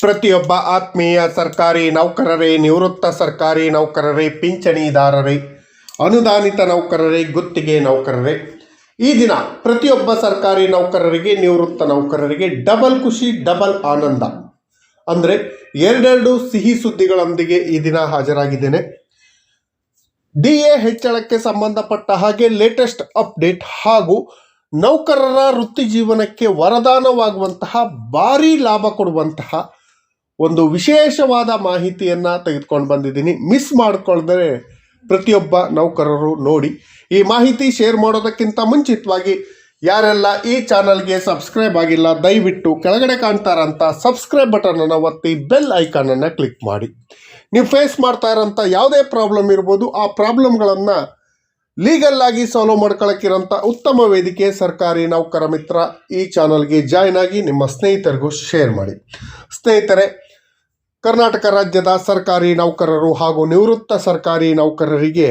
ಪ್ರತಿಯೊಬ್ಬ ಆತ್ಮೀಯ ಸರ್ಕಾರಿ ನೌಕರರೇ, ನಿವೃತ್ತ ಸರ್ಕಾರಿ ನೌಕರರೇ, ಪಿಂಚಣಿದಾರರೇ, ಅನುದಾನಿತ ನೌಕರರೇ, ಗುತ್ತಿಗೆ ನೌಕರರೇ. ಈ ದಿನ ಪ್ರತಿಯೊಬ್ಬ ಸರ್ಕಾರಿ ನೌಕರರಿಗೆ, ನಿವೃತ್ತ ನೌಕರರಿಗೆ ಡಬಲ್ ಖುಷಿ, ಡಬಲ್ ಆನಂದ. ಅಂದರೆ ಎರಡೆರಡು ಸಿಹಿ ಸುದ್ದಿಗಳೊಂದಿಗೆ ಈ ದಿನ ಹಾಜರಾಗಿದ್ದೇನೆ. ಡಿ ಎ ಹೆಚ್ಚಳಕ್ಕೆ ಸಂಬಂಧಪಟ್ಟ ಹಾಗೆ ಲೇಟೆಸ್ಟ್ ಅಪ್ಡೇಟ್ ಹಾಗೂ ನೌಕರರ ವೃತ್ತಿ ಜೀವನಕ್ಕೆ ವರದಾನವಾಗುವಂತಹ, ಭಾರಿ ಲಾಭ ಕೊಡುವಂತಹ ಒಂದು ವಿಶೇಷವಾದ ಮಾಹಿತಿಯನ್ನು ತೆಗೆದುಕೊಂಡು ಬಂದಿದ್ದೀನಿ. ಮಿಸ್ ಮಾಡಿಕೊಳ್ಳದರೆ ಪ್ರತಿಯೊಬ್ಬ ನೌಕರರು ನೋಡಿ. ಈ ಮಾಹಿತಿ ಶೇರ್ ಮಾಡೋದಕ್ಕಿಂತ ಮುಂಚಿತವಾಗಿ ಯಾರೆಲ್ಲ ಈ ಚಾನಲ್ಗೆ ಸಬ್ಸ್ಕ್ರೈಬ್ ಆಗಿಲ್ಲ, ದಯವಿಟ್ಟು ಕೆಳಗಡೆ ಕಾಣ್ತಾರಂಥ ಸಬ್ಸ್ಕ್ರೈಬ್ ಬಟನನ್ನು ಒತ್ತಿ ಬೆಲ್ ಐಕಾನನ್ನು ಕ್ಲಿಕ್ ಮಾಡಿ. ನೀವು ಫೇಸ್ ಮಾಡ್ತಾ ಇರೋಂಥ ಯಾವುದೇ ಪ್ರಾಬ್ಲಮ್ ಇರ್ಬೋದು, ಆ ಪ್ರಾಬ್ಲಮ್ಗಳನ್ನು ಲೀಗಲ್ ಆಗಿ ಸಾಲ್ವ್ ಮಾಡ್ಕೊಳಕ್ಕಿರೋಂಥ ಉತ್ತಮ ವೇದಿಕೆ ಸರ್ಕಾರಿ ನೌಕರ ಮಿತ್ರ ಈ ಚಾನಲ್ಗೆ ಜಾಯ್ನ್ ಆಗಿ ನಿಮ್ಮ ಸ್ನೇಹಿತರಿಗೂ ಶೇರ್ ಮಾಡಿ. ಸ್ನೇಹಿತರೆ ಕರ್ನಾಟಕ ರಾಜ್ಯದ ಸರ್ಕಾರಿ ನೌಕರರು ಹಾಗೂ ನಿವೃತ್ತ ಸರ್ಕಾರಿ ನೌಕರರಿಗೆ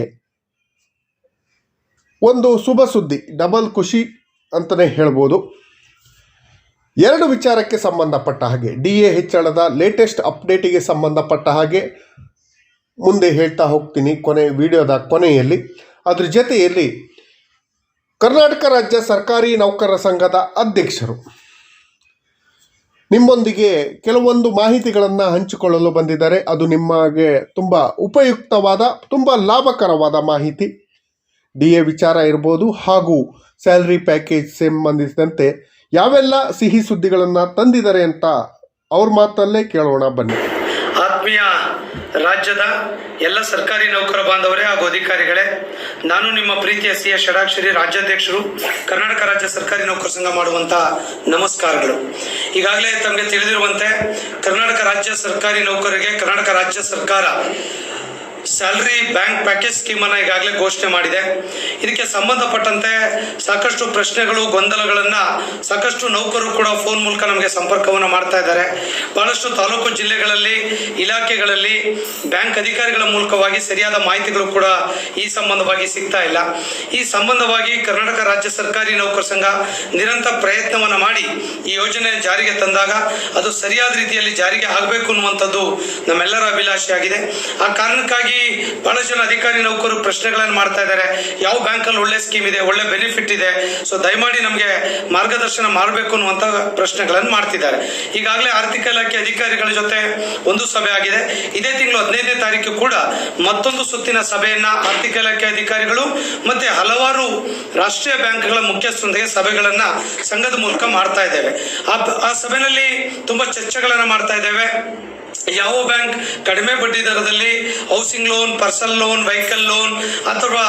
ಒಂದು ಶುಭ ಸುದ್ದಿ, ಡಬಲ್ ಖುಷಿ ಅಂತಲೇ ಹೇಳ್ಬೋದು. ಎರಡು ವಿಚಾರಕ್ಕೆ ಸಂಬಂಧಪಟ್ಟ ಹಾಗೆ, ಡಿ ಎ ಹೆಚ್ಚಳದ ಲೇಟೆಸ್ಟ್ ಅಪ್ಡೇಟಿಗೆ ಸಂಬಂಧಪಟ್ಟ ಹಾಗೆ ಮುಂದೆ ಹೇಳ್ತಾ ಹೋಗ್ತೀನಿ ಕೊನೆ ವಿಡಿಯೋದ ಕೊನೆಯಲ್ಲಿ. ಅದ್ರ ಜೊತೆಯಲ್ಲಿ ಕರ್ನಾಟಕ ರಾಜ್ಯ ಸರ್ಕಾರಿ ನೌಕರರ ಸಂಘದ ಅಧ್ಯಕ್ಷರು. ನಿಮ್ಮೊಂದಿಗೆ ಕೆಲವೊಂದು ಮಾಹಿತಿಗಳನ್ನು ಹಂಚಿಕೊಳ್ಳಲು ಬಂದಿದ್ದಾರೆ. ಅದು ನಿಮಗೆ ತುಂಬ ಉಪಯುಕ್ತವಾದ, ತುಂಬ ಲಾಭಕರವಾದ ಮಾಹಿತಿ. ಡಿ ಎ ವಿಚಾರ ಇರ್ಬೋದು ಹಾಗೂ ಸ್ಯಾಲ್ರಿ ಪ್ಯಾಕೇಜ್ ಸಂಬಂಧಿಸಿದಂತೆ ಯಾವೆಲ್ಲ ಸಿಹಿ ಸುದ್ದಿಗಳನ್ನು ತಂದಿದ್ದಾರೆ ಅಂತ ಅವ್ರ ಮಾತಲ್ಲೇ ಕೇಳೋಣ ಬನ್ನಿ. ಆತ್ಮೀಯ ರಾಜ್ಯದ ಎಲ್ಲ ಸರ್ಕಾರಿ ನೌಕರ ಬಾಂಧವರೇ ಹಾಗೂ ಅಧಿಕಾರಿಗಳೇ, ನಾನು ನಿಮ್ಮ ಪ್ರೀತಿಯ ಸಿ ಎಸ್ ಷಡಾಕ್ಷರಿ ರಾಜ್ಯಾಧ್ಯಕ್ಷರು, ಕರ್ನಾಟಕ ರಾಜ್ಯ ಸರ್ಕಾರಿ ನೌಕರ ಸಂಘ ಮಾಡುವಂತಹ ನಮಸ್ಕಾರಗಳು. ಈಗಾಗಲೇ ತಮಗೆ ತಿಳಿದಿರುವಂತೆ ಕರ್ನಾಟಕ ರಾಜ್ಯ ಸರ್ಕಾರಿ ನೌಕರಿಗೆ ಕರ್ನಾಟಕ ರಾಜ್ಯ ಸರ್ಕಾರ ಸ್ಯಾಲರಿ ಬ್ಯಾಂಕ್ ಪ್ಯಾಕೇಜ್ ಸ್ಕೀಮ್ ಅನ್ನ ಈಗಾಗಲೇ ಘೋಷಣೆ ಮಾಡಿದೆ. ಇದಕ್ಕೆ ಸಂಬಂಧಪಟ್ಟಂತೆ ಸಾಕಷ್ಟು ಪ್ರಶ್ನೆಗಳು, ಗೊಂದಲಗಳನ್ನ ಸಾಕಷ್ಟು ನೌಕರರು ಕೂಡ ಫೋನ್ ಮೂಲಕ ನಮಗೆ ಸಂಪರ್ಕವನ್ನು ಮಾಡ್ತಾ ಇದ್ದಾರೆ. ಬಹಳಷ್ಟು ತಾಲೂಕು ಜಿಲ್ಲೆಗಳಲ್ಲಿ, ಇಲಾಖೆಗಳಲ್ಲಿ ಬ್ಯಾಂಕ್ ಅಧಿಕಾರಿಗಳ ಮೂಲಕವಾಗಿ ಸರಿಯಾದ ಮಾಹಿತಿಗಳು ಕೂಡ ಈ ಸಂಬಂಧವಾಗಿ ಸಿಗ್ತಾ ಇಲ್ಲ. ಈ ಸಂಬಂಧವಾಗಿ ಕರ್ನಾಟಕ ರಾಜ್ಯ ಸರ್ಕಾರಿ ನೌಕರ ಸಂಘ ನಿರಂತರ ಪ್ರಯತ್ನವನ್ನ ಮಾಡಿ ಈ ಯೋಜನೆ ಜಾರಿಗೆ ತಂದಾಗ ಅದು ಸರಿಯಾದ ರೀತಿಯಲ್ಲಿ ಜಾರಿಗೆ ಆಗಬೇಕು ಅನ್ನುವಂಥದ್ದು ನಮ್ಮೆಲ್ಲರ ಅಭಿಲಾಷೆಯಾಗಿದೆ. ಆ ಕಾರಣಕ್ಕಾಗಿ ಬಹಳ ಜನ ಅಧಿಕಾರಿ ನೌಕರರು ಪ್ರಶ್ನೆಗಳನ್ನು ಮಾಡ್ತಾ ಇದ್ದಾರೆ. ಯಾವ ಬ್ಯಾಂಕಲ್ಲಿ ಒಳ್ಳೆ ಸ್ಕೀಮ್ ಇದೆ, ಒಳ್ಳೆ ಬೆನಿಫಿಟ್ ಇದೆ? ಸೊ ದಯಮಾಡಿ ನಮಗೆ ಮಾರ್ಗದರ್ಶನ ಮಾಡಬೇಕು ಅನ್ನುವಂಥ ಪ್ರಶ್ನೆಗಳನ್ನು ಮಾಡ್ತಿದ್ದಾರೆ. ಈಗಾಗಲೇ ಆರ್ಥಿಕ ಇಲಾಖೆ ಅಧಿಕಾರಿಗಳ ಜೊತೆ ಒಂದು ಸಭೆ ಆಗಿದೆ. ಇದೇ ತಿಂಗಳು ಹದಿನೈದನೇ ತಾರೀಕು ಕೂಡ ಮತ್ತೊಂದು ಸುತ್ತಿನ ಸಭೆಯನ್ನ ಆರ್ಥಿಕ ಇಲಾಖೆ ಅಧಿಕಾರಿಗಳು ಮತ್ತೆ ಹಲವಾರು ರಾಷ್ಟ್ರೀಯ ಬ್ಯಾಂಕ್ಗಳ ಮುಖ್ಯಸ್ಥರೊಂದಿಗೆ ಸಭೆಗಳನ್ನು ಸಂಘದ ಮೂಲಕ ಮಾಡ್ತಾ ಇದ್ದೇವೆ. ಆ ಸಭೆನಲ್ಲಿ ತುಂಬಾ ಚರ್ಚೆಗಳನ್ನು ಮಾಡ್ತಾ ಇದ್ದೇವೆ. ಯಾವ ಬ್ಯಾಂಕ್ ಕಡಿಮೆ ಬಡ್ಡಿ ದರದಲ್ಲಿ housing loan personal loan vehicle loan ಅಥವಾ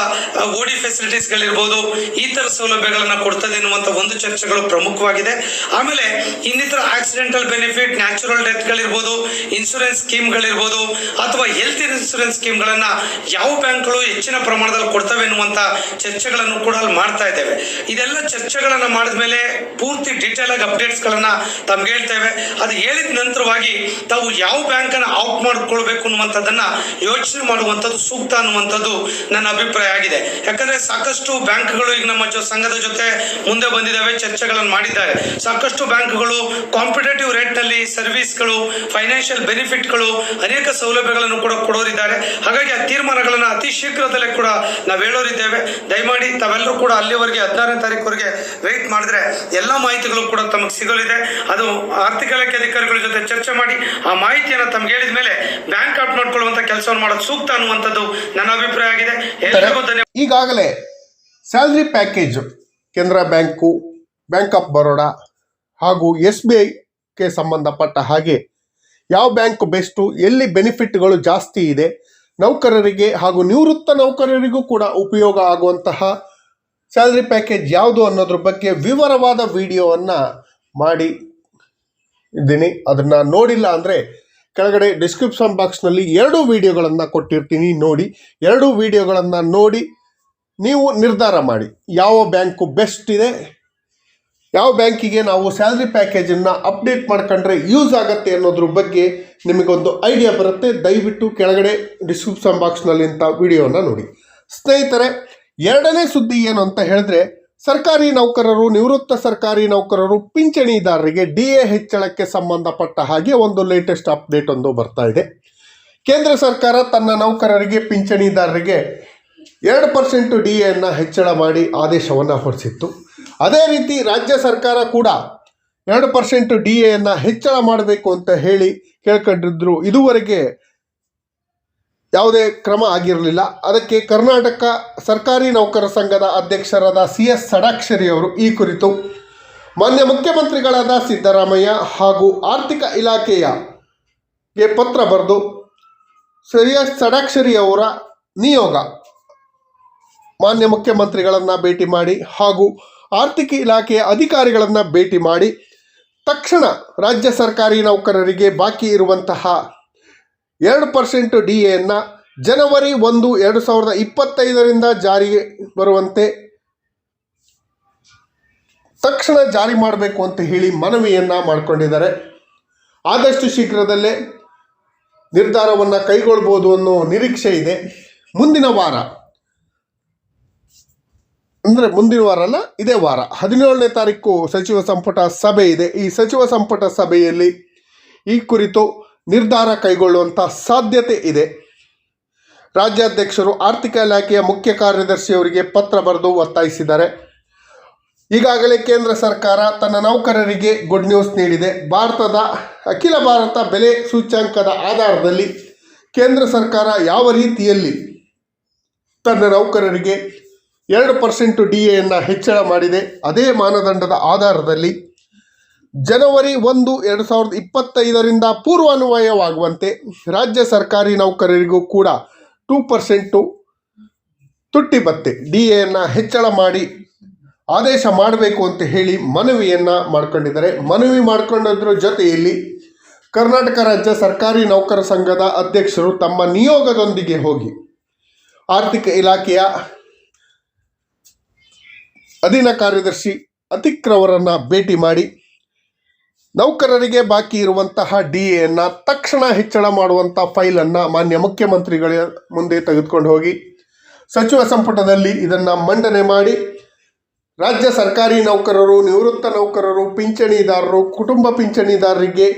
ಓಡಿ ಫೆಸಿಲಿಟೀಸ್ಗಳಿರ್ಬೋದು ಈ ಥರ ಸೌಲಭ್ಯಗಳನ್ನು ಕೊಡ್ತದೆ ಎನ್ನುವಂಥ ಒಂದು ಚರ್ಚೆಗಳು ಪ್ರಮುಖವಾಗಿದೆ. ಆಮೇಲೆ ಇನ್ನಿತರ ಆಕ್ಸಿಡೆಂಟಲ್ ಬೆನಿಫಿಟ್ ನ್ಯಾಚುರಲ್ ಡೆತ್ಗಳಿರ್ಬೋದು ಇನ್ಶೂರೆನ್ಸ್ ಸ್ಕೀಮ್ಗಳಿರ್ಬೋದು ಅಥವಾ ಹೆಲ್ತ್ ಇನ್ಶೂರೆನ್ಸ್ ಸ್ಕೀಮ್ಗಳನ್ನು ಯಾವ ಬ್ಯಾಂಕ್ಗಳು ಹೆಚ್ಚಿನ ಪ್ರಮಾಣದಲ್ಲಿ ಕೊಡ್ತವೆ ಎನ್ನುವಂಥ ಚರ್ಚೆಗಳನ್ನು ಕೂಡ ಅಲ್ಲಿ ಮಾಡ್ತಾ ಇದ್ದೇವೆ. ಇದೆಲ್ಲ ಚರ್ಚೆಗಳನ್ನು ಮಾಡಿದ ಮೇಲೆ ಪೂರ್ತಿ ಡೀಟೇಲ್ ಆಗಿ ಅಪ್ಡೇಟ್ಸ್ ಗಳನ್ನ ತಮ್ಗೆ ಹೇಳ್ತೇವೆ. ಅದು ಹೇಳಿದ ನಂತರವಾಗಿ ತಾವು ಯಾವ ಬ್ಯಾಂಕ್ ಅನ್ನ ಔಟ್ ಮಾಡ್ಕೊಳ್ಬೇಕು ಅನ್ನುವಂಥದ್ದನ್ನ ಯೋಚನೆ ಮಾಡುವಂಥದ್ದು ಸೂಕ್ತ ಅನ್ನುವಂಥದ್ದು ನನ್ನ ಅಭಿಪ್ರಾಯ ಆಗಿದೆ. ಯಾಕಂದ್ರೆ ಸಾಕಷ್ಟು ಬ್ಯಾಂಕ್ಗಳು ಈಗ ನಮ್ಮ ಸಂಘದ ಜೊತೆ ಮುಂದೆ ಬಂದಿದ್ದಾವೆ, ಚರ್ಚೆಗಳನ್ನು ಮಾಡಿದ್ದಾರೆ. ಸಾಕಷ್ಟು ಬ್ಯಾಂಕ್ಗಳು ಕಾಂಪಿಟೇಟಿವ್ ರೇಟ್ನಲ್ಲಿ ಸರ್ವಿಸ್ಗಳು, ಫೈನಾನ್ಷಿಯಲ್ ಬೆನಿಫಿಟ್ಗಳು ಅನೇಕ ಸೌಲಭ್ಯಗಳನ್ನು ಕೂಡ ಕೊಡೋರಿದ್ದಾರೆ. ಹಾಗಾಗಿ ಆ ತೀರ್ಮಾನಗಳನ್ನು ಅತಿ ಶೀಘ್ರದಲ್ಲೇ ಕೂಡ ನಾವು ಹೇಳೋರಿದ್ದೇವೆ. ದಯಮಾಡಿ ತಾವೆಲ್ಲರೂ ಕೂಡ ಅಲ್ಲಿವರೆಗೆ ಹದಿನಾರನೇ ತಾರೀಕುವರೆಗೆ ವೆಯ್ಟ್ ಮಾಡಿದ್ರೆ ಎಲ್ಲ ಮಾಹಿತಿಗಳು ಕೂಡ ತಮಗೆ ಸಿಗಲಿದೆ. ಅದು ಆರ್ಥಿಕ ಇಲಾಖೆ ಅಧಿಕಾರಿಗಳ ಜೊತೆ ಚರ್ಚೆ ಮಾಡಿ ಆ ಮಾಹಿತಿಯನ್ನು ತಮ್ಗೆ ಹೇಳಿದ ಮೇಲೆ ಬ್ಯಾಂಕ್ ಔಟ್ ಮಾಡ್ಕೊಳ್ಳುವಂತ ಕೆಲಸವನ್ನು ಮಾಡೋದು ಸೂಕ್ತ ಅನ್ನುವಂಥದ್ದು ನನ್ನ ಅಭಿಪ್ರಾಯ ಆಗಿದೆ. ಧನ್ಯವಾದ. ಈಗಾಗಲೇ salary package Canara bank bank of Baroda ಹಾಗೂ ಎಸ್ ಬಿ ಐಗೆ ಸಂಬಂಧಪಟ್ಟ ಹಾಗೆ ಯಾವ ಬ್ಯಾಂಕ್ ಬೆಸ್ಟು ಎಲ್ಲಿ ಬೆನಿಫಿಟ್ಗಳು ಜಾಸ್ತಿ ಇದೆ ನೌಕರರಿಗೆ ಹಾಗೂ ನಿವೃತ್ತ ನೌಕರರಿಗೂ ಕೂಡ ಉಪಯೋಗ ಆಗುವಂತಹ ಸ್ಯಾಲ್ರಿ ಪ್ಯಾಕೇಜ್ ಯಾವುದು ಅನ್ನೋದ್ರ ಬಗ್ಗೆ ವಿವರವಾದ ವಿಡಿಯೋವನ್ನು ಮಾಡಿ ಇದ್ದೀನಿ. ಅದನ್ನು ನೋಡಿಲ್ಲ ಅಂದರೆ ಕೆಳಗಡೆ ಡಿಸ್ಕ್ರಿಪ್ಷನ್ ಬಾಕ್ಸ್ನಲ್ಲಿ ಎರಡು ವಿಡಿಯೋಗಳನ್ನು ಕೊಟ್ಟಿರ್ತೀನಿ, ನೋಡಿ. ಎರಡು ವಿಡಿಯೋಗಳನ್ನು ನೋಡಿ, ನೀವು ನಿರ್ಧಾರ ಮಾಡಿ. ಯಾವ ಬ್ಯಾಂಕು ಬೆಸ್ಟ್ ಇದೆ? ಯಾವ ಬ್ಯಾಂಕಿಗೆ ನಾವು ಸ್ಯಾಲ್ರಿ ಪ್ಯಾಕೇಜನ್ನು ಅಪ್ಡೇಟ್ ಮಾಡ್ಕೊಂಡ್ರೆ ಯೂಸ್ ಆಗುತ್ತೆ ಅನ್ನೋದ್ರ ಬಗ್ಗೆ ನಿಮಗೊಂದು ಐಡಿಯಾ ಬರುತ್ತೆ. ದಯವಿಟ್ಟು ಕೆಳಗಡೆ ಡಿಸ್ಕ್ರಿಪ್ಷನ್ ಬಾಕ್ಸ್ನಲ್ಲಿ ಇಂಥ ವಿಡಿಯೋನ ನೋಡಿ. ಸ್ನೇಹಿತರೆ, ಎರಡನೇ ಸುದ್ದಿ ಏನು ಅಂತ ಹೇಳಿದ್ರೆ ಸರ್ಕಾರಿ ನೌಕರರು, ನಿವೃತ್ತ ಸರ್ಕಾರಿ ನೌಕರರು, ಪಿಂಚಣಿದಾರರಿಗೆ ಡಿ ಎ ಹೆಚ್ಚಳಕ್ಕೆ ಸಂಬಂಧಪಟ್ಟ ಹಾಗೆ ಒಂದು ಲೇಟೆಸ್ಟ್ ಅಪ್ಡೇಟ್ ಒಂದು ಬರ್ತಾ ಇದೆ. ಕೇಂದ್ರ ಸರ್ಕಾರ ತನ್ನ ನೌಕರರಿಗೆ, ಪಿಂಚಣಿದಾರರಿಗೆ ಎರಡು ಪರ್ಸೆಂಟು ಡಿ ಎನ್ನು ಹೆಚ್ಚಳ ಮಾಡಿ ಆದೇಶವನ್ನು ಹೊರಿಸಿತ್ತು ಅದೇ ರೀತಿ ರಾಜ್ಯ ಸರ್ಕಾರ ಕೂಡ ಎರಡು ಪರ್ಸೆಂಟು ಡಿ ಎನ್ನು ಹೆಚ್ಚಳ ಮಾಡಬೇಕು ಅಂತ ಹೇಳಿ ಕೇಳ್ಕೊಂಡಿದ್ರು. ಇದುವರೆಗೆ ಯಾವುದೇ ಕ್ರಮ ಆಗಿರಲಿಲ್ಲ. ಅದಕ್ಕೆ ಕರ್ನಾಟಕ ಸರ್ಕಾರಿ ನೌಕರ ಸಂಘದ ಅಧ್ಯಕ್ಷರಾದ ಸಿ ಎಸ್ ಸಡಾಕ್ಷರಿ ಅವರು ಈ ಕುರಿತು ಮಾನ್ಯ ಮುಖ್ಯಮಂತ್ರಿಗಳಾದ ಸಿದ್ದರಾಮಯ್ಯ ಹಾಗೂ ಆರ್ಥಿಕ ಇಲಾಖೆಯ ಪತ್ರ ಬರೆದು ಸಿ ಎಸ್ ಸಡಾಕ್ಷರಿ ಅವರ ನಿಯೋಗ ಮಾನ್ಯ ಮುಖ್ಯಮಂತ್ರಿಗಳನ್ನು ಭೇಟಿ ಮಾಡಿ ಹಾಗೂ ಆರ್ಥಿಕ ಇಲಾಖೆಯ ಅಧಿಕಾರಿಗಳನ್ನು ಭೇಟಿ ಮಾಡಿ ತಕ್ಷಣ ರಾಜ್ಯ ಸರ್ಕಾರಿ ನೌಕರರಿಗೆ ಬಾಕಿ ಇರುವಂತಹ ಎರಡು ಪರ್ಸೆಂಟ್ ಡಿ ಎನ್ನು ಜನವರಿ ಒಂದು, ಎರಡು ಸಾವಿರದ ಇಪ್ಪತ್ತೈದರಿಂದ ಜಾರಿಗೆ ಬರುವಂತೆ ತಕ್ಷಣ ಜಾರಿ ಮಾಡಬೇಕು ಅಂತ ಹೇಳಿ ಮನವಿಯನ್ನು ಮಾಡಿಕೊಂಡಿದ್ದಾರೆ. ಆದಷ್ಟು ಶೀಘ್ರದಲ್ಲೇ ನಿರ್ಧಾರವನ್ನು ಕೈಗೊಳ್ಬೋದು ಅನ್ನೋ ನಿರೀಕ್ಷೆ ಇದೆ. ಮುಂದಿನ ವಾರ, ಅಂದರೆ ಮುಂದಿನ ವಾರ ಅಲ್ಲ ಇದೇ ವಾರ. ಹದಿನೇಳನೇ ತಾರೀಕು ಸಚಿವ ಸಂಪುಟ ಸಭೆ ಇದೆ. ಈ ಸಚಿವ ಸಂಪುಟ ಸಭೆಯಲ್ಲಿ ಈ ಕುರಿತು ನಿರ್ಧಾರ ಕೈಗೊಳ್ಳುವಂಥ ಸಾಧ್ಯತೆ ಇದೆ. ರಾಜ್ಯಾಧ್ಯಕ್ಷರು ಆರ್ಥಿಕ ಇಲಾಖೆಯ ಮುಖ್ಯ ಕಾರ್ಯದರ್ಶಿಯವರಿಗೆ ಪತ್ರ ಬರೆದು ಒತ್ತಾಯಿಸಿದ್ದಾರೆ. ಈಗಾಗಲೇ ಕೇಂದ್ರ ಸರ್ಕಾರ ತನ್ನ ನೌಕರರಿಗೆ ಗುಡ್ ನ್ಯೂಸ್ ನೀಡಿದೆ. ಭಾರತದ ಅಖಿಲ ಭಾರತ ಬೆಲೆ ಸೂಚ್ಯಾಂಕದ ಆಧಾರದಲ್ಲಿ ಕೇಂದ್ರ ಸರ್ಕಾರ ಯಾವ ರೀತಿಯಲ್ಲಿ ತನ್ನ ನೌಕರರಿಗೆ ಎರಡು ಪರ್ಸೆಂಟು ಡಿ ಎಯನ್ನು ಹೆಚ್ಚಳ ಮಾಡಿದೆ. ಅದೇ ಮಾನದಂಡದ ಆಧಾರದಲ್ಲಿ ಜನವರಿ ಒಂದು, ಎರಡು ಸಾವಿರದ ಇಪ್ಪತ್ತೈದರಿಂದ ಪೂರ್ವಾನ್ವಯವಾಗುವಂತೆ ರಾಜ್ಯ ಸರ್ಕಾರಿ ನೌಕರರಿಗೂ ಕೂಡ ಟೂ ಪರ್ಸೆಂಟು ತುಟ್ಟಿ ಬತ್ತೆ. ಡಿ ಎಯನ್ನು ಹೆಚ್ಚಳ ಮಾಡಿ ಆದೇಶ ಮಾಡಬೇಕು ಅಂತ ಹೇಳಿ ಮನವಿಯನ್ನು ಮಾಡ್ಕೊಂಡಿದ್ದಾರೆ. ಮನವಿ ಮಾಡಿಕೊಂಡದ್ರ ಜೊತೆಯಲ್ಲಿ ಕರ್ನಾಟಕ ರಾಜ್ಯ ಸರ್ಕಾರಿ ನೌಕರ ಸಂಘದ ಅಧ್ಯಕ್ಷರು ತಮ್ಮ ನಿಯೋಗದೊಂದಿಗೆ ಹೋಗಿ ಆರ್ಥಿಕ ಇಲಾಖೆಯ ಅಧೀನ ಕಾರ್ಯದರ್ಶಿ ಅತಿಕ್ರವರನ್ನು ಭೇಟಿ ಮಾಡಿ ನೌಕರರಿಗೆ ಬಾಕಿ ಇರುವಂತಹ ಡಿ ಎನ್ನ ತಕ್ಷಣ ಹೆಚ್ಚಳ ಮಾಡುವಂಥ ಫೈಲನ್ನು ಮಾನ್ಯ ಮುಖ್ಯಮಂತ್ರಿಗಳ ಮುಂದೆ ತೆಗೆದುಕೊಂಡು ಹೋಗಿ. ಸಚಿವ ಸಂಪುಟದಲ್ಲಿ ಇದನ್ನು ಮಂಡನೆ ಮಾಡಿ. ರಾಜ್ಯ ಸರ್ಕಾರಿ ನೌಕರರು, ನಿವೃತ್ತ ನೌಕರರು, ಪಿಂಚಣಿದಾರರು, ಕುಟುಂಬ ಪಿಂಚಣಿದಾರರಿಗೆ,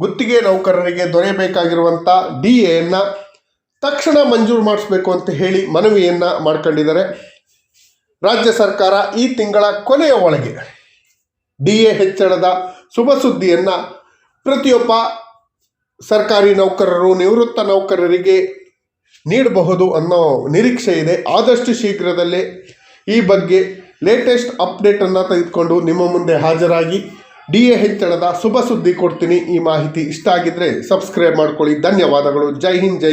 ಗುತ್ತಿಗೆ ನೌಕರರಿಗೆ ದೊರೆಯಬೇಕಾಗಿರುವಂಥ ಡಿ ಎಯನ್ನು ತಕ್ಷಣ ಮಂಜೂರು ಮಾಡಿಸ್ಬೇಕು ಅಂತ ಹೇಳಿ ಮನವಿಯನ್ನು ಮಾಡ್ಕೊಂಡಿದ್ದಾರೆ. ರಾಜ್ಯ ಸರ್ಕಾರ ಈ ತಿಂಗಳ ಕೊನೆಯ ಒಳಗೆ ಡಿ ಎ ಹೆಚ್ಚಳದ ಶುಭ ಸುದ್ದಿಯನ್ನು ಪ್ರತಿಯೊಬ್ಬ ಸರ್ಕಾರಿ ನೌಕರರು, ನಿವೃತ್ತ ನೌಕರರಿಗೆ ನೀಡಬಹುದು ಅನ್ನೋ ನಿರೀಕ್ಷೆ ಇದೆ. ಆದಷ್ಟು ಶೀಘ್ರದಲ್ಲೇ ಈ ಬಗ್ಗೆ ಲೇಟೆಸ್ಟ್ ಅಪ್ಡೇಟನ್ನು ತೆಗೆದುಕೊಂಡು ನಿಮ್ಮ ಮುಂದೆ ಹಾಜರಾಗಿ ಡಿ ಎ ಹೆಚ್ಚಳದ ಶುಭ ಸುದ್ದಿ ಕೊಡ್ತೀನಿ. ಈ ಮಾಹಿತಿ ಇಷ್ಟ ಆಗಿದ್ದರೆ ಸಬ್ಸ್ಕ್ರೈಬ್ ಮಾಡ್ಕೊಳ್ಳಿ. ಧನ್ಯವಾದಗಳು. ಜೈ ಹಿಂದ್, ಜೈ